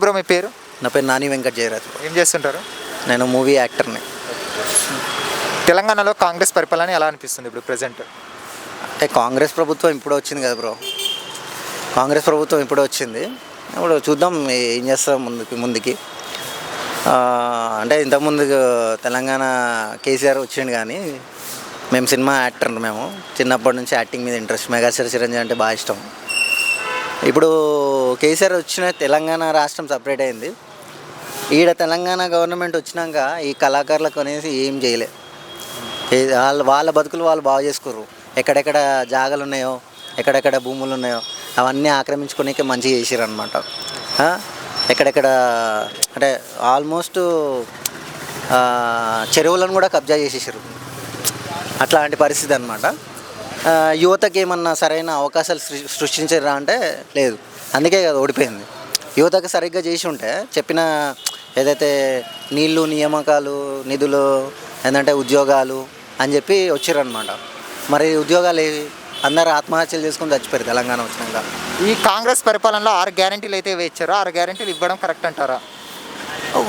Bro మీ పేరు? నా పేరు నాని వెంకట్ జయరాజ్. ఏం చేస్తుంటారు? నేను మూవీ యాక్టర్ని. తెలంగాణలో కాంగ్రెస్ పరిపాలన ఎలా అనిపిస్తుంది ఇప్పుడు ప్రజెంట్ అంటే కాంగ్రెస్ ప్రభుత్వం ఇప్పుడు వచ్చింది కదా బ్రో. కాంగ్రెస్ ప్రభుత్వం ఇప్పుడు వచ్చింది. ఇప్పుడు చూద్దాం ఏం చేస్తాం ముందుకి ముందుకి. అంటే ఇంతకుముందు తెలంగాణ కేసీఆర్ వచ్చిండు కానీ మేము సినిమా యాక్టర్ మేము. చిన్నప్పటి నుంచి యాక్టింగ్ మీద ఇంట్రెస్ట్. మెగాస్టార్ చిరంజీవి అంటే బాగా ఇష్టం. ఇప్పుడు కేసీఆర్ వచ్చిన తెలంగాణ రాష్ట్రం సపరేట్ అయింది. ఈడ తెలంగాణ గవర్నమెంట్ వచ్చినాక ఈ కళాకారులకు అనేసి ఏం చేయలే. వాళ్ళ వాళ్ళ బతుకులు వాళ్ళు బాగు చేసుకోరు ఎక్కడెక్కడ జాగలు ఉన్నాయో ఎక్కడెక్కడ భూములు ఉన్నాయో అవన్నీ ఆక్రమించుకునేకి మంచిగా చేసారు అనమాట ఎక్కడెక్కడ అంటే ఆల్మోస్ట్ చెరువులను కూడా కబ్జా చేసేసారు అట్లాంటి పరిస్థితి అనమాట యువతకి ఏమన్నా సరైన అవకాశాలు సృష్టించారా అంటే లేదు. అందుకే కదా ఓడిపోయింది. యువతకు సరిగ్గా చేసి ఉంటే చెప్పిన ఏదైతే నీళ్ళు నియామకాలు నిధులు ఏంటంటే ఉద్యోగాలు అని చెప్పి వచ్చారనమాట మరి ఉద్యోగాలు ఏవి? అందరు ఆత్మహత్యలు చేసుకుని చచ్చిపోయారు తెలంగాణ వచ్చినాక. ఈ కాంగ్రెస్ పరిపాలనలో ఆరు గ్యారంటీలు అయితే ఇచ్చారో ఆరు గ్యారంటీలు ఇవ్వడం కరెక్ట్ అంటారా?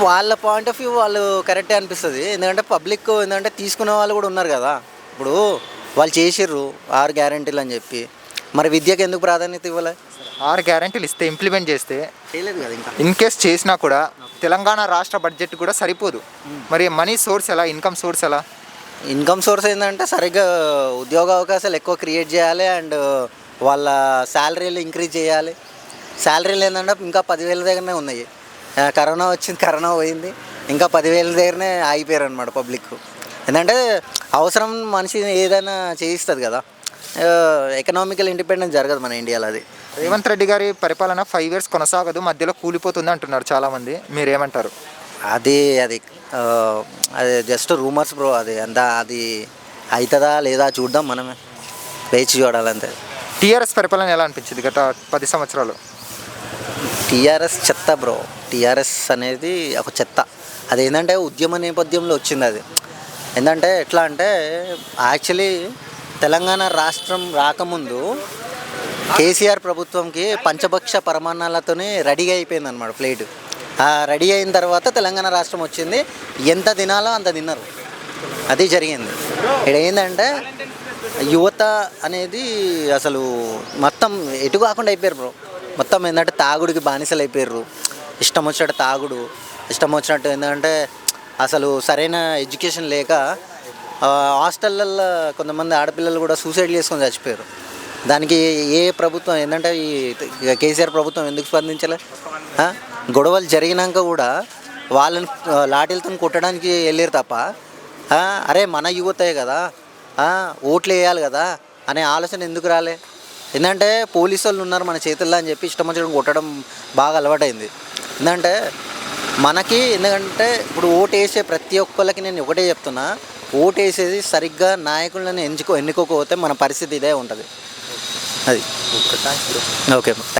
వాళ్ళ పాయింట్ ఆఫ్ వ్యూ వాళ్ళు కరెక్టే అనిపిస్తుంది. ఎందుకంటే పబ్లిక్ ఎందుకంటే తీసుకునే వాళ్ళు కూడా ఉన్నారు కదా. ఇప్పుడు వాళ్ళు చేసిర్రు ఆరు గ్యారంటీలు అని చెప్పి. మరి విద్యకు ఎందుకు ప్రాధాన్యత ఇవ్వలే? ఆరు గ్యారంటీలు ఇస్తే ఇంప్లిమెంట్ చేస్తే చేయలేదు కదా ఇంకా. ఇన్ కేస్ చేసినా కూడా తెలంగాణ రాష్ట్ర బడ్జెట్ కూడా సరిపోదు. మరి మనీ సోర్స్ ఎలా? ఇన్కమ్ సోర్స్ ఎలా? ఇన్కమ్ సోర్స్ ఏంటంటే సరిగ్గా ఉద్యోగ అవకాశాలు ఎక్కువ క్రియేట్ చేయాలి అండ్ వాళ్ళ శాలరీలు ఇంక్రీజ్ చేయాలి. శాలరీలు ఏంటంటే ఇంకా పదివేల దగ్గరనే ఉన్నాయి. కరోనా వచ్చింది కరోనా పోయింది. ఇంకా పదివేల దగ్గరనే ఆగిపోయారు అనమాట పబ్లిక్ ఎందుకంటే అవసరం మనిషి ఏదైనా చేయిస్తుంది కదా. ఎకనామికల్ ఇండిపెండెన్స్ జరగదు మన ఇండియాలో అది. రేవంత్ రెడ్డి గారి పరిపాలన ఫైవ్ ఇయర్స్ కొనసాగదు మధ్యలో కూలిపోతుంది అంటున్నారు చాలామంది. మీరు ఏమంటారు అది అది అది జస్ట్ రూమర్స్ బ్రో అది అంత అది అవుతుందా లేదా చూద్దాం మనమే. వేచి చూడాలంతే. టీఆర్ఎస్ పరిపాలన ఎలా అనిపించింది గత పది సంవత్సరాలు? టీఆర్ఎస్ చెత్త బ్రో టీఆర్ఎస్ అనేది ఒక చెత్త. అది ఏంటంటే ఉద్యమ నేపథ్యంలో వచ్చింది అది. ఏంటంటే ఎట్లా అంటే యాక్చువల్లీ తెలంగాణ రాష్ట్రం రాకముందు కేసీఆర్ ప్రభుత్వంకి పంచభక్ష పరమాన్నాలతోనే రెడీ అయిపోయింది అనమాట ప్లేట్ ఆ రెడీ అయిన తర్వాత తెలంగాణ రాష్ట్రం వచ్చింది. ఎంత తినాలో అంత తిన్నారు. అది జరిగింది. ఇక్కడ ఏంటంటే యువత అనేది అసలు మొత్తం ఎటు కాకుండా అయిపోయారు బ్రో మొత్తం ఏంటంటే తాగుడికి బానిసలు అయిపోయారు. ఇష్టం వచ్చినట్టు తాగుడు ఇష్టం వచ్చినట్టు ఏంటంటే అసలు సరైన ఎడ్యుకేషన్ లేక హాస్టళ్ళల్లో కొంతమంది ఆడపిల్లలు కూడా సూసైడ్ చేసుకొని చచ్చిపోయారు. దానికి ఏ ప్రభుత్వం ఏంటంటే ఈ కేసీఆర్ ప్రభుత్వం ఎందుకు స్పందించలే? గొడవలు జరిగినాక కూడా వాళ్ళని లాఠీలతో కొట్టడానికి వెళ్ళారు తప్ప అరే మన యువతే కదా ఓట్లు వేయాలి కదా అనే ఆలోచన ఎందుకు రాలే? ఏంటంటే పోలీసు వాళ్ళు ఉన్నారు మన చేతుల్లో అని చెప్పి ఇష్టం వచ్చిన కొట్టడం బాగా అలవాటైంది. ఎందుకంటే మనకి ఎందుకంటే ఇప్పుడు ఓటు వేసే ప్రతి ఒక్కళ్ళకి నేను ఒకటే చెప్తున్నా ఓటు వేసేది సరిగ్గా నాయకులను ఎంచుకో ఎన్నుకోకపోతే మన పరిస్థితి ఇదే ఉంటుంది. అది. ఓకే